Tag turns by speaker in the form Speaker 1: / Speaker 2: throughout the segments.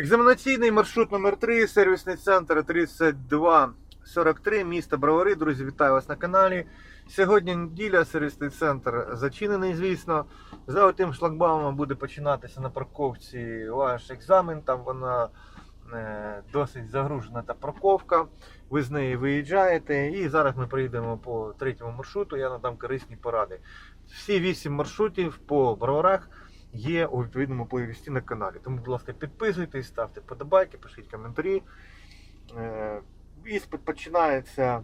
Speaker 1: Екзаменаційний маршрут номер 3 сервісний центр 3243, місто Бровари. Друзі, вітаю вас на каналі. Сьогодні неділя, сервісний центр зачинений, звісно. За тим шлагбаумом буде починатися на парковці ваш екзамен. Там вона е, досить загружена та парковка. Ви з неї виїжджаєте. І зараз ми приїдемо по третьому маршруту. Я надам корисні поради. Всі вісім маршрутів по броварах є у відповідному плейлисті на каналі. Тому, будь ласка, підписуйтесь, ставте подобайки, пишіть коментарі. Е, Іспит починається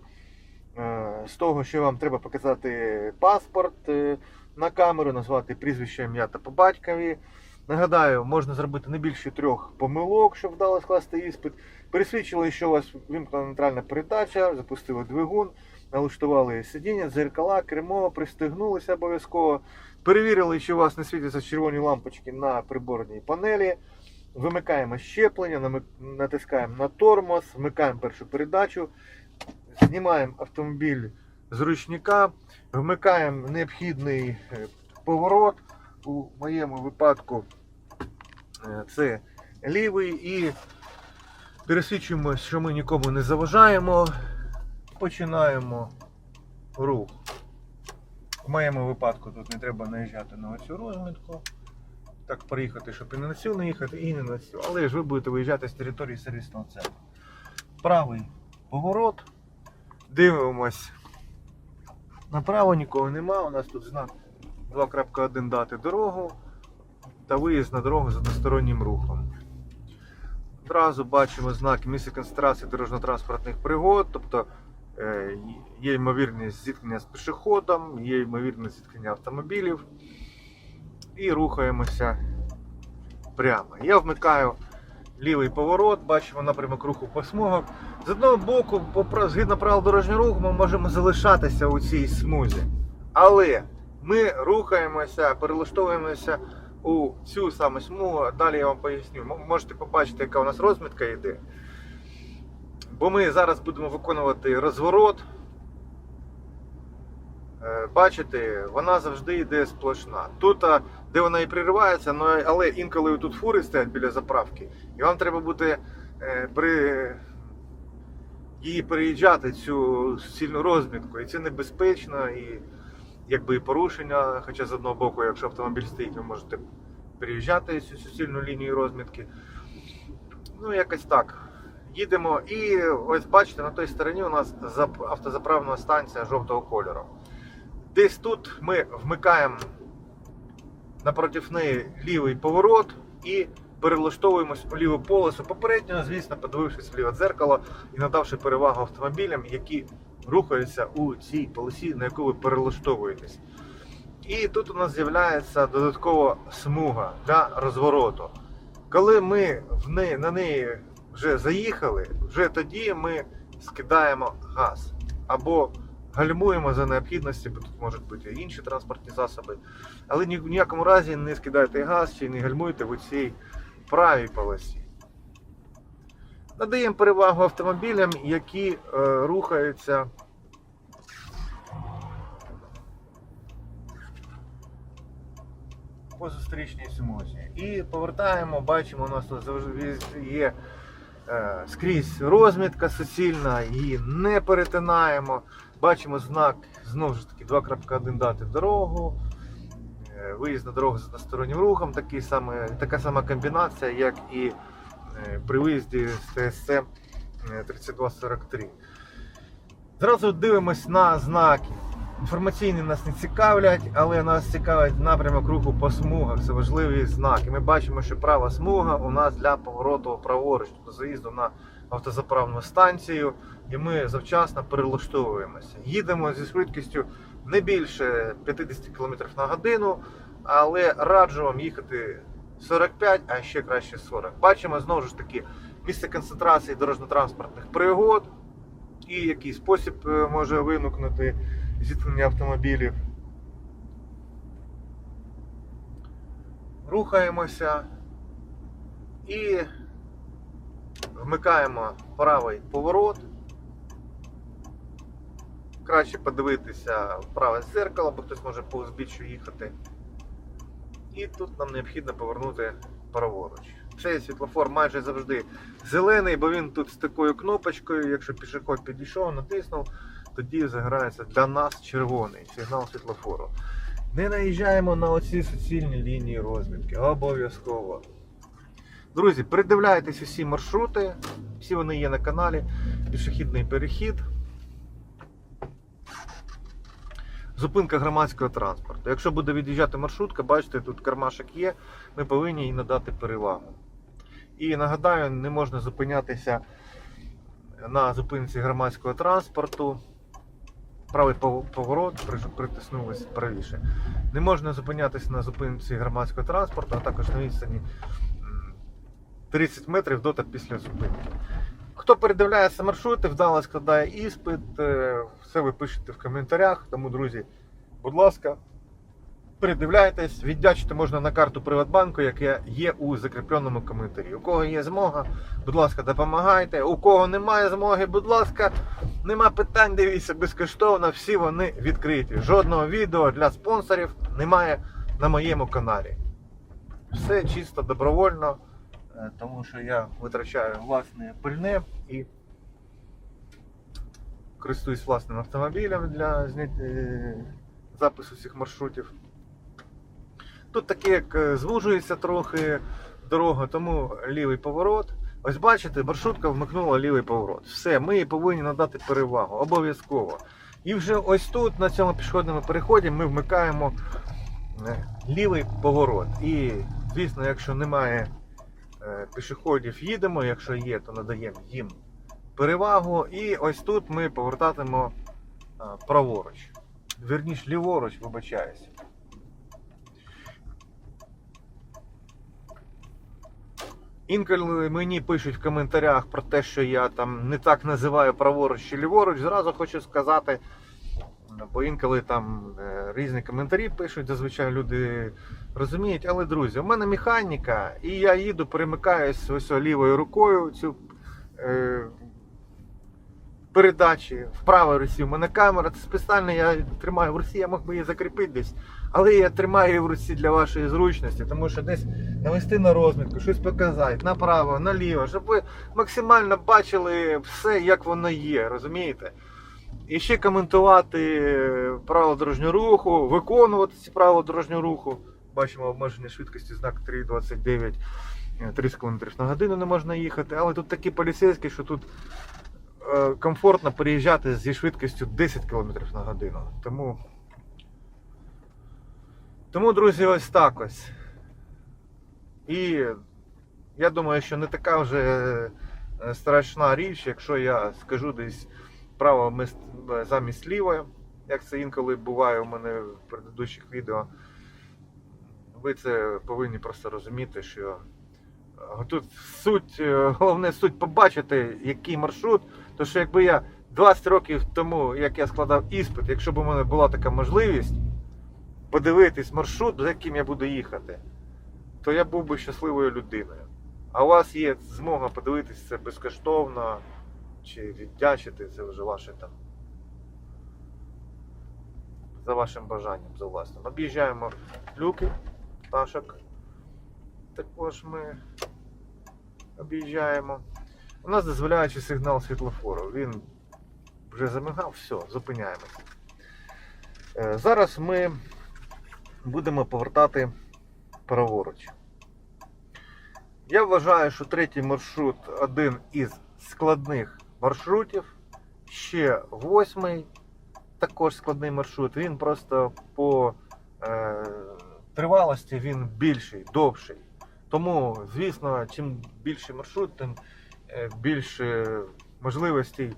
Speaker 1: е, з того, що вам треба показати паспорт е, на камеру, назвати прізвище, ім'я та по батькові. Нагадаю, можна зробити не більше трьох помилок, щоб вдало скласти іспит. Пересвідчили, що у вас вимкнена нейтральна передача, запустили двигун, налаштували сидіння, дзеркала, кермо, пристегнулися обов'язково. Перевірили, що у вас не світяться червоні лампочки на приборній панелі. Вимикаємо щеплення, натискаємо на тормоз, вмикаємо першу передачу, знімаємо автомобіль з ручника, вмикаємо необхідний е, поворот. У моєму випадку е, це лівий і пересвідчуємо, що ми нікому не заважаємо. Починаємо рух. В моєму випадку тут не треба наїжджати на оцю розмітку. Так проїхати, щоб і не на цю не їхати, і не на цю. Але ж ви будете виїжджати з території сервісного центру. Правий поворот. Дивимось. Направо нікого нема. У нас тут знак 2.1 дати дорогу та виїзд на дорогу з одностороннім рухом. Одразу бачимо знаки місця концентрації дорожньо-транспортних пригод, тобто є ймовірність зіткнення з пішоходом, є ймовірність зіткнення автомобілів. І рухаємося прямо. Я вмикаю лівий поворот, бачимо напрямок руху по смугах. З одного боку, згідно правил дорожнього руху, ми можемо залишатися у цій смузі. Але ми рухаємося, перелаштовуємося у цю саму смугу. Далі я вам поясню. Можете побачити, яка у нас розмітка йде. Бо ми зараз будемо виконувати розворот. Е, Бачите, вона завжди йде сплошна. Тут, де вона і приривається, ну, але інколи тут фури стоять біля заправки, і вам треба буде е, при її переїжджати цю сильну розмітку. І це небезпечно, і якби і порушення. Хоча з одного боку, якщо автомобіль стоїть, ви можете переїжджати цю суцільну лінію розмітки. Ну, якось так. Їдемо, і ось бачите, на той стороні у нас автозаправна станція жовтого кольору. Десь тут ми вмикаємо напроти неї лівий поворот і перелаштовуємось у ліву полосу. Попередньо, звісно, подивившись в ліве дзеркало і надавши перевагу автомобілям, які рухаються у цій полосі, на яку ви перелаштовуєтесь. І тут у нас з'являється додаткова смуга для розвороту. Коли ми в неї, на неї вже заїхали, вже тоді ми скидаємо газ або гальмуємо за необхідності, бо тут можуть бути інші транспортні засоби. Але ні в ніякому разі не скидайте газ чи не гальмуйте в цій правій полосі. Надаємо перевагу автомобілям, які е, рухаються по зустрічній смузі. І повертаємо, бачимо, у нас тут завжди є скрізь розмітка суцільна, її не перетинаємо. Бачимо знак знову ж таки 2.1 дати дорогу. Е, Виїзд на дорогу з одностороннім рухом, такий саме, така сама комбінація, як і е, при виїзді з ТСЦ е, 3243. Зразу дивимось на знаки. Інформаційні нас не цікавлять, але нас цікавить напрямок руху по смугах. Це важливі знаки. Ми бачимо, що права смуга у нас для повороту праворуч, тобто заїзду на автозаправну станцію, і ми завчасно перелаштовуємося. Їдемо зі швидкістю не більше 50 км на годину, але раджу вам їхати 45, а ще краще 40. Бачимо знову ж таки місце концентрації дорожньо-транспортних пригод і який спосіб е, може виникнути зіткнення автомобілів. Рухаємося і вмикаємо правий поворот. Краще подивитися в праве зеркало, бо хтось може по узбіччю їхати. І тут нам необхідно повернути праворуч. Цей світлофор майже завжди зелений, бо він тут з такою кнопочкою, якщо пішохід підійшов, натиснув, тоді заграється для нас червоний сигнал світлофору. Не наїжджаємо на оці суцільні лінії розмітки. Обов'язково. Друзі, передивляйтесь усі маршрути, всі вони є на каналі. Пішохідний перехід. Зупинка громадського транспорту. Якщо буде від'їжджати маршрутка, бачите, тут кармашок є, ми повинні їй надати перевагу. І нагадаю, не можна зупинятися на зупинці громадського транспорту. Правий поворот, при- притиснулися правіше. Не можна зупинятися на зупинці громадського транспорту, а також на відстані 30 метрів до та після зупинки. Хто передивляється маршрути, вдало складає іспит, е, все ви пишете в коментарях. Тому, друзі, будь ласка, передивляйтесь, віддячити можна на карту Приватбанку, яка є у закріпленому коментарі. У кого є змога, будь ласка, допомагайте. У кого немає змоги, будь ласка, нема питань, дивіться безкоштовно, всі вони відкриті. Жодного відео для спонсорів немає на моєму каналі. Все чисто добровольно, е, тому що я витрачаю власне пильне і користуюсь власним автомобілем для е, запису цих маршрутів. Тут таке, як е, звужується трохи дорога, тому лівий поворот. Ось бачите, маршрутка вмикнула лівий поворот. Все, ми їй повинні надати перевагу, обов'язково. І вже ось тут, на цьому пішохідному переході, ми вмикаємо е, лівий поворот. І, звісно, якщо немає е, пішоходів, їдемо, якщо є, то надаємо їм перевагу. І ось тут ми повертатимо праворуч. Вірніш, ліворуч, вибачаюсь. Інколи мені пишуть в коментарях про те, що я там не так називаю праворуч чи ліворуч. Зразу хочу сказати, бо інколи там е, різні коментарі пишуть, зазвичай люди розуміють. Але, друзі, у мене механіка, і я їду, перемикаюсь ось лівою рукою цю е, передачі в правій руці. У мене камера, це спеціально я тримаю в руці, я мог би її закріпити десь. Але я тримаю в руці для вашої зручності, тому що десь навести на розмітку, щось показати, направо, наліво, щоб ви максимально бачили все, як воно є, розумієте? І ще коментувати правила дорожнього руху, виконувати ці правила дорожнього руху. Бачимо обмеження швидкості, знак 3,29, е, 30 км на годину не можна їхати. Але тут такі поліцейські, що тут е, комфортно переїжджати зі швидкістю 10 км на годину. Тому, тому, друзі, ось так ось. І я думаю, що не така вже е, страшна річ, якщо я скажу десь право замість лівої, як це інколи буває у мене в предыдущих відео. Ви це повинні просто розуміти, що е, тут суть, е, головне суть побачити, який маршрут. То що якби я 20 років тому, як я складав іспит, якщо б у мене була така можливість подивитись маршрут, за яким я буду їхати, то я був би щасливою людиною. А у вас є змога подивитись це безкоштовно чи віддячити, це вже ваше там. За вашим бажанням, за власним. Об'їжджаємо люки, пташок. Також ми об'їжджаємо. У нас дозволяючий сигнал світлофору. Він вже замигав, все, зупиняємося. Е, Зараз ми будемо повертати праворуч. Я вважаю, що третій маршрут один із складних маршрутів. Ще восьмий також складний маршрут. Він просто по е, тривалості він більший, довший. Тому, звісно, чим більший маршрут, тим е, більше можливостей,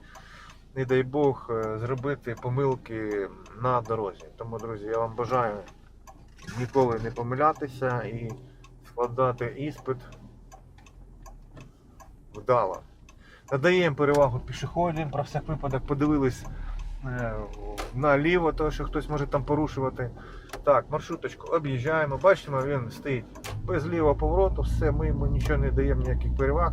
Speaker 1: не дай Бог, е, зробити помилки на дорозі. Тому, друзі, я вам бажаю ніколи не помилятися і складати іспит вдало. Надаємо перевагу пішоходам, про всяк випадок подивились е, наліво, тому що хтось може там порушувати. Так, маршруточку об'їжджаємо, бачимо, він стоїть без лівого повороту, все, ми йому нічого не даємо ніяких переваг.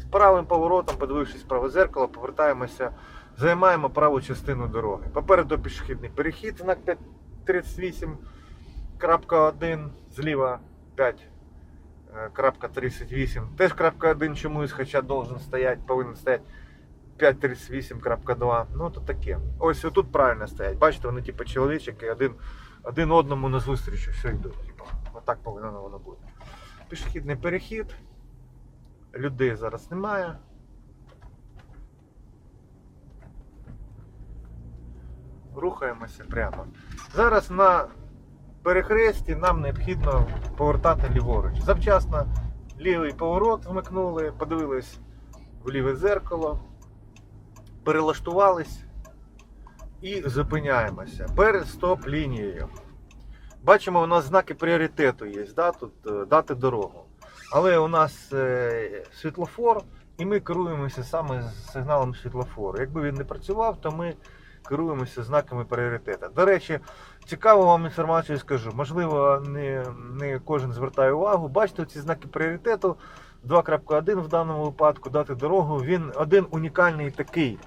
Speaker 1: З правим поворотом, подивившись праве зеркало, повертаємося, займаємо праву частину дороги. Попереду пішохідний перехід, знак 538.1, зліва 5 е, крапка 38. Теж крапка 1 чомусь, хоча должен стоять, повинен стояти 538.2. Ну то таке. Ось отут правильно стоять. Бачите, вони типу чоловічики один, один одному на зустріч все йдуть. Типу, отак повинно воно бути. Пішохідний перехід. Людей зараз немає. Рухаємося прямо. Зараз на перехресті нам необхідно повертати ліворуч. Завчасно лівий поворот вмикнули, подивились в ліве зеркало, перелаштувались і зупиняємося перед стоп-лінією. Бачимо, у нас знаки пріоритету є, да? тут е, дати дорогу. Але у нас е, світлофор, і ми керуємося саме сигналом світлофору. Якби він не працював, то ми керуємося знаками пріоритету. До речі, цікаву вам інформацію скажу. Можливо, не, не кожен звертає увагу. Бачите, ці знаки пріоритету 2.1 в даному випадку дати дорогу. Він один унікальний такий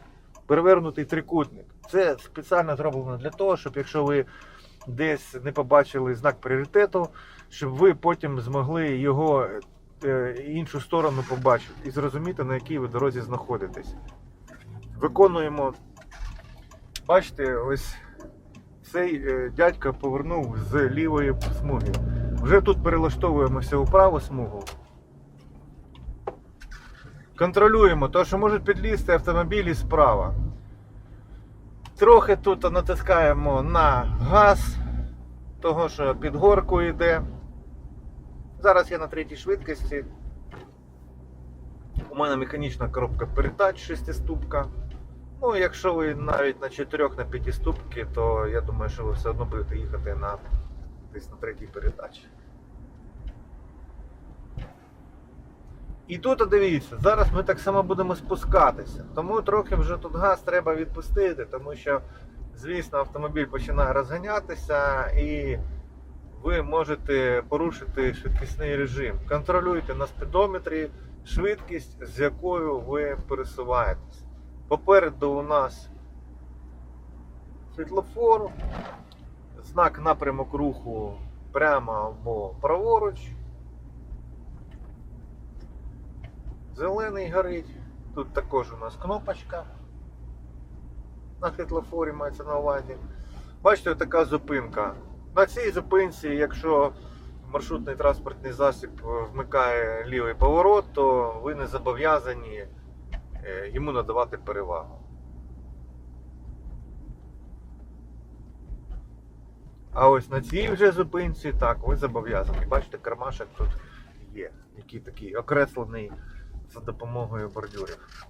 Speaker 1: перевернутий трикутник. Це спеціально зроблено для того, щоб якщо ви десь не побачили знак пріоритету, щоб ви потім змогли його е, іншу сторону побачити і зрозуміти, на якій ви дорозі знаходитесь. Виконуємо, бачите, ось цей е, дядько повернув з лівої смуги. Вже тут перелаштовуємося у праву смугу. Контролюємо, тому що можуть підлізти автомобілі справа. Трохи тут натискаємо на газ, того що під горку йде. Зараз я на третій швидкості. У мене механічна коробка передач шестиступка. Ну, якщо ви навіть на 4 на 5 ступки, то я думаю, що ви все одно будете їхати на десь на третій передачі. І тут дивіться, зараз ми так само будемо спускатися. Тому трохи вже тут газ треба відпустити, тому що, звісно, автомобіль починає розганятися і ви можете порушити швидкісний режим. Контролюйте на спідометрі швидкість, з якою ви пересуваєтесь. Попереду у нас світлофор, знак напрямок руху прямо або праворуч. Зелений горить. Тут також у нас кнопочка. На світлофорі мається на увазі. Бачите, така зупинка. На цій зупинці, якщо маршрутний транспортний засіб вмикає лівий поворот, то ви не зобов'язані йому надавати перевагу. А ось на цій вже зупинці, так, ви зобов'язані. Бачите, кармашок тут є, який такий окреслений за допомогою бордюрів.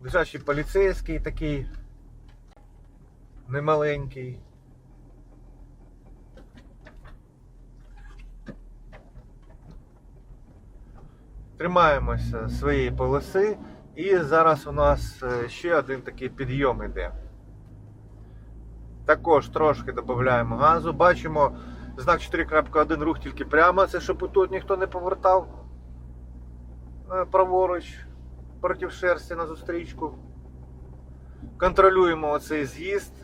Speaker 1: Лежачий поліцейський такий немаленький. Тримаємося своєї полоси і зараз у нас е, ще один такий підйом іде. Також трошки додаємо газу. Бачимо знак 4.1 рух тільки прямо, це щоб тут ніхто не повертав е, праворуч проти шерсті на зустрічку. Контролюємо оцей з'їзд.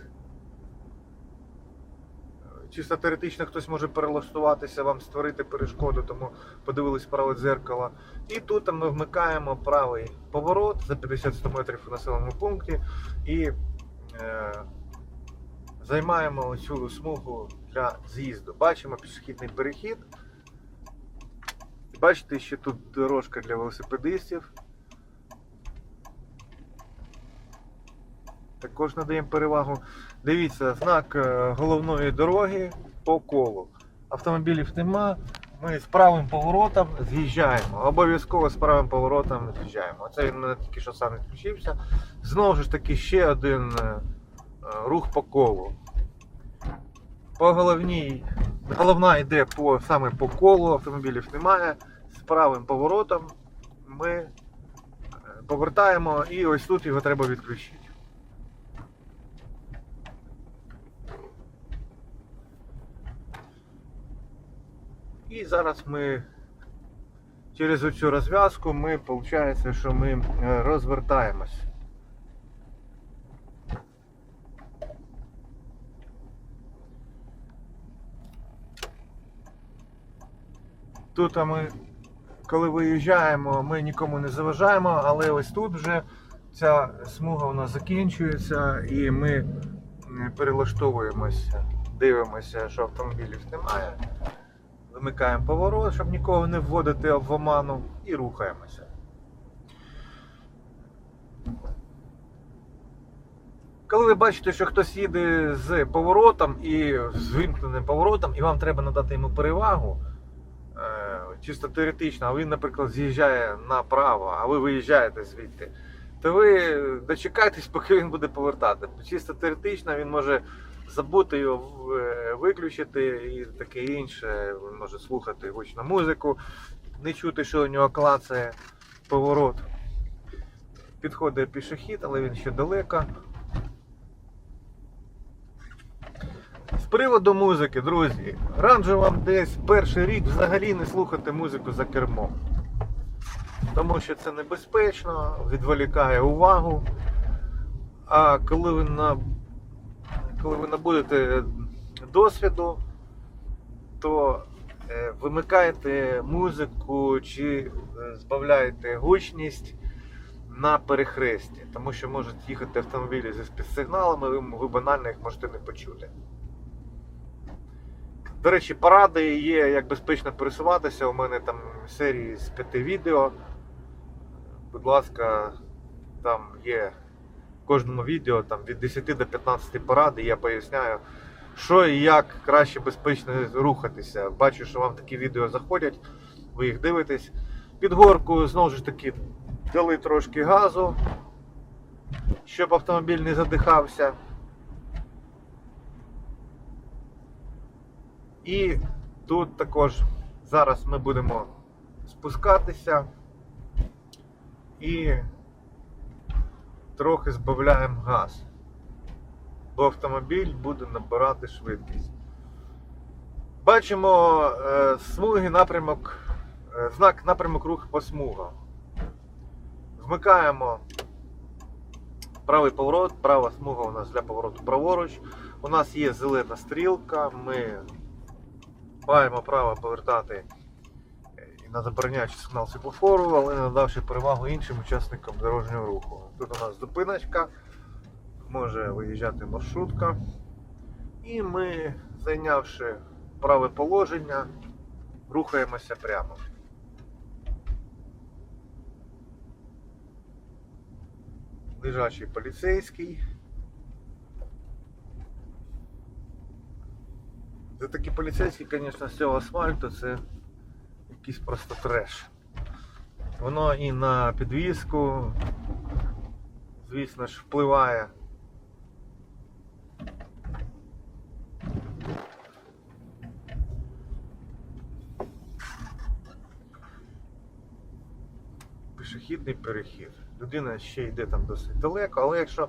Speaker 1: Чисто теоретично хтось може перелаштуватися, вам створити перешкоду, тому подивились праве дзеркало. І тут ми вмикаємо правий поворот за 50-100 метрів у населеному пункті і е, займаємо цю смугу для з'їзду. Бачимо пішохідний перехід. Бачите, що тут дорожка для велосипедистів. Також надаємо перевагу. Дивіться, знак е, головної дороги по колу. Автомобілів нема. Ми з правим поворотом з'їжджаємо. Обов'язково з правим поворотом з'їжджаємо. Оце він тільки що сам відключився. Знову ж таки, ще один е, рух по колу. По головній, головна йде по, саме по колу, автомобілів немає. З правим поворотом ми е, повертаємо і ось тут його треба відключити. І зараз ми через оцю розв'язку ми виходить, що ми е, розвертаємось. Тут ми коли виїжджаємо, ми нікому не заважаємо, але ось тут вже ця смуга нас закінчується і ми перелаштовуємося, дивимося, що автомобілів немає. Вимикаємо поворот, щоб нікого не вводити в оману, і рухаємося. Коли ви бачите, що хтось їде з поворотом і з вимкненим поворотом, і вам треба надати йому перевагу, е, чисто теоретично, а він, наприклад, з'їжджає направо, а ви виїжджаєте звідти, то ви дочекайтесь, поки він буде повертати. Чисто теоретично він може забути його е, виключити і таке інше. Він може слухати гучну музику, не чути, що у нього клацає поворот. Підходить пішохід, але він ще далеко. З приводу музики, друзі, раджу вам десь перший рік взагалі не слухати музику за кермом. Тому що це небезпечно, відволікає увагу. А коли ви, на... коли ви набудете досвіду, то е, вимикаєте музику чи е, збавляєте гучність на перехресті, тому що можуть їхати автомобілі зі спецсигналами, ви, ви банально їх можете не почути. До речі, поради є, як безпечно пересуватися. У мене там серії з п'яти відео. Будь ласка, там є кожному відео там, від 10 до 15 порад, і я поясняю, що і як краще безпечно рухатися. Бачу, що вам такі відео заходять, ви їх дивитесь. Під горку знову ж таки дали трошки газу, щоб автомобіль не задихався. І тут також зараз ми будемо спускатися і трохи збавляємо газ, бо автомобіль буде набирати швидкість. Бачимо е, смуги напрямок, е, знак напрямок рух по смугам. Вмикаємо правий поворот, права смуга у нас для повороту праворуч. У нас є зелена стрілка, ми маємо право повертати на забороняючий сигнал світлофору, але надавши перевагу іншим учасникам дорожнього руху. Тут у нас зупиночка, може виїжджати маршрутка. І ми, зайнявши праве положення, рухаємося прямо. Лежачий поліцейський. Це такі поліцейські, звісно, з цього асфальту це якийсь просто треш. Воно і на підвіску, звісно ж, впливає. Пішохідний перехід. Людина ще йде там досить далеко, але якщо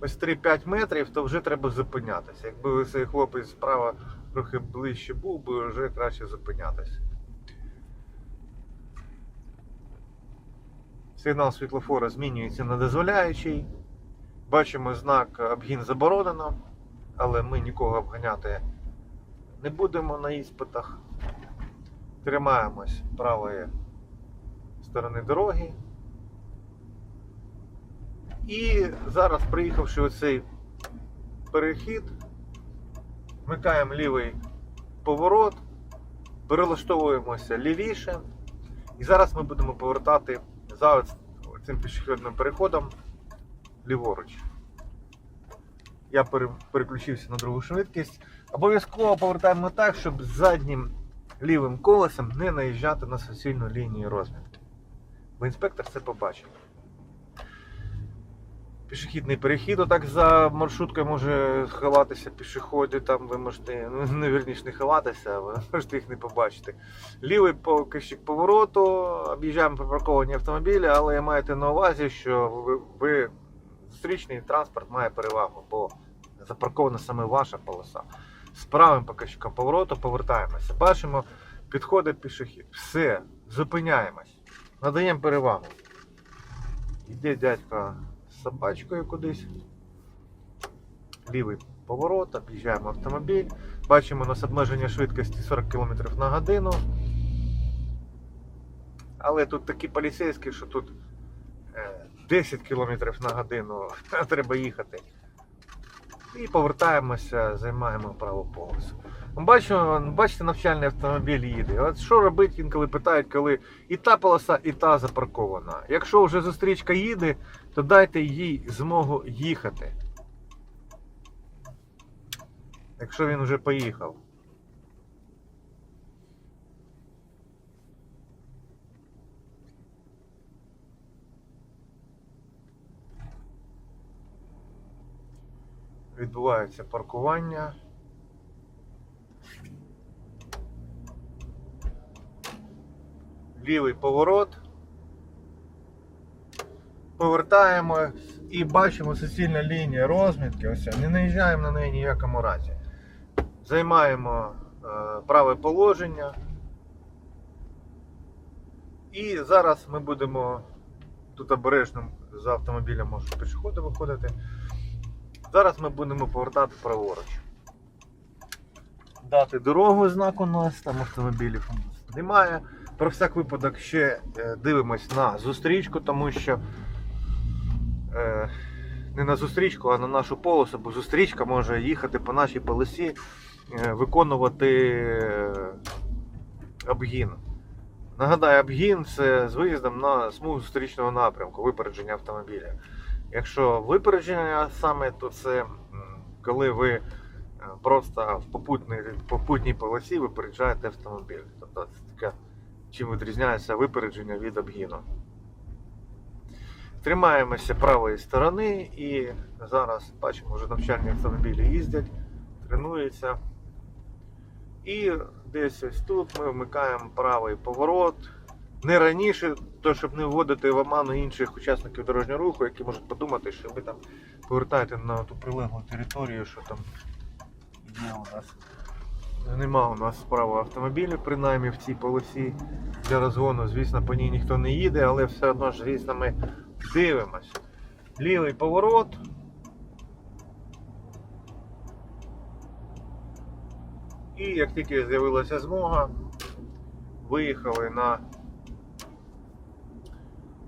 Speaker 1: ось 3-5 метрів, то вже треба зупинятися. Якби цей хлопець справа трохи ближче був, би вже краще зупинятися. Сигнал світлофора змінюється на дозволяючий. Бачимо знак обгін заборонено, але ми нікого обганяти не будемо на іспитах. Тримаємось правої сторони дороги. І зараз, приїхавши у цей перехід, вмикаємо лівий поворот, перелаштовуємося лівіше. І зараз ми будемо повертати за цим пішохідним переходом ліворуч. Я переключився на другу швидкість. Обов'язково повертаємо так, щоб заднім лівим колесом не наїжджати на суцільну лінію розмітки. Бо інспектор це побачив. Пішохідний перехід, отак за маршруткою може ховатися пішоходи, там ви можете, ну не вірніше не ховатися, ви можете їх не побачити. Лівий покищик повороту, об'їжджаємо припарковані автомобілі, але маєте на увазі, що ви, ви зустрічний транспорт має перевагу, бо запаркована саме ваша полоса. З правим покищиком повороту повертаємося. Бачимо, підходить пішохід. Все, зупиняємось. Надаємо перевагу. Йде дядько собачкою кудись. Лівий поворот, об'їжджаємо автомобіль. Бачимо у нас обмеження швидкості 40 км на годину. Але тут такі поліцейські, що тут е, 10 км на годину треба їхати. І повертаємося, займаємо праву полосу. Бачу, бачите, навчальний автомобіль їде. От що робити інколи питають, коли і та полоса, і та запаркована. Якщо вже зустрічка їде, то дайте їй змогу їхати. Якщо він вже поїхав. Відбувається паркування. Лівий поворот. Повертаємо і бачимо суцільна лінія розмітки. Ось не наїжджаємо на неї ніякому разі. Займаємо е, праве положення. І зараз ми будемо тут обережно з автомобіля можуть пішоходи виходити. Зараз ми будемо повертати праворуч. Дати дорогу знак у нас, там автомобілів у нас немає. Про всяк випадок ще е, дивимось на зустрічку, тому що не на зустрічку, а на нашу полосу, бо зустрічка може їхати по нашій полосі, е, виконувати е, обгін. Нагадаю, обгін це з виїздом на смугу зустрічного напрямку, випередження автомобіля. Якщо випередження саме, то це коли ви е, просто в попутній, попутній полосі випереджаєте автомобіль. Тобто це таке, чим відрізняється випередження від обгіну. Тримаємося правої сторони і зараз бачимо, вже навчальні автомобілі їздять, тренуються. І десь ось тут ми вмикаємо правий поворот. Не раніше, то щоб не вводити в оману інших учасників дорожнього руху, які можуть подумати, що ви там повертаєте на ту прилеглу територію, що там є у нас. Нема у нас справа автомобілів, принаймні в цій полосі для розгону. Звісно, по ній ніхто не їде, але все одно ж, звісно, ми дивимося. Лівий поворот. І як тільки з'явилася змога, виїхали на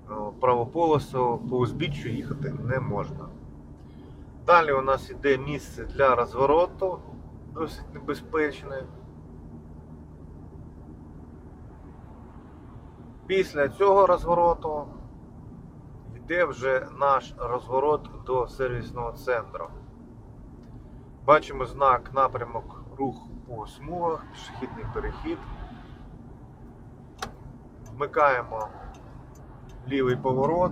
Speaker 1: о, праву полосу, по узбіччю їхати не можна. Далі у нас йде місце для розвороту, досить небезпечне. Після цього розвороту йде вже наш розворот до сервісного центру. Бачимо знак напрямок рух по смугах, пішохідний перехід. Вмикаємо лівий поворот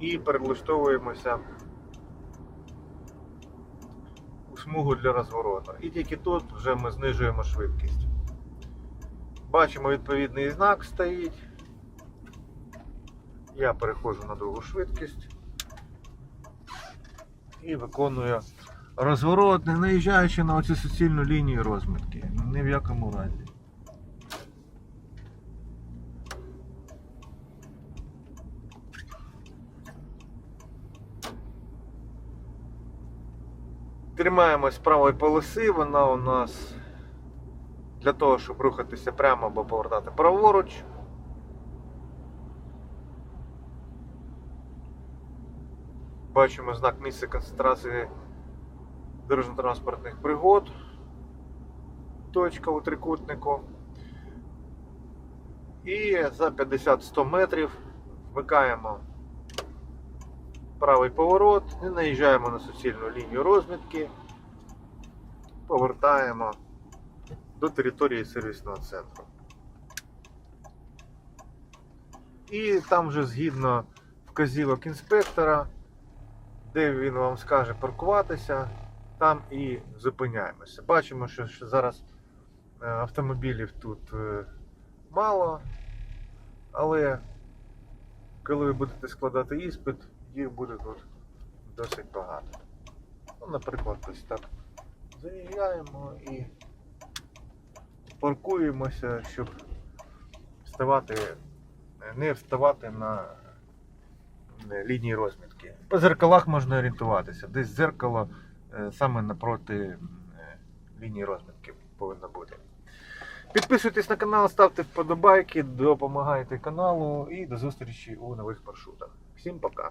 Speaker 1: і перелаштовуємося у смугу для розвороту. І тільки тут вже ми знижуємо швидкість. Бачимо відповідний знак стоїть. Я переходжу на другу швидкість і виконую розворот, не наїжджаючи на оцю суцільну лінію розмітки. Ні в якому разі. Тримаємось правої полоси, вона у нас для того, щоб рухатися прямо або повертати праворуч. Бачимо знак місця концентрації дорожньо-транспортних пригод. Точка у трикутнику. І за 50-100 метрів вмикаємо правий поворот, не наїжджаємо на суцільну лінію розмітки, повертаємо до території сервісного центру. І там вже згідно вказівок інспектора, де він вам скаже паркуватися, там і зупиняємося. Бачимо, що, зараз е, автомобілів тут е, мало, але коли ви будете складати іспит, їх буде тут досить багато. Ну, наприклад, ось так заїжджаємо і паркуємося, щоб вставати, не вставати на лінії розмітки. По зеркалах можна орієнтуватися. Десь зеркало е, саме напроти е, лінії розмітки повинно бути. Підписуйтесь на канал, ставте вподобайки, допомагайте каналу і до зустрічі у нових маршрутах. Всім пока!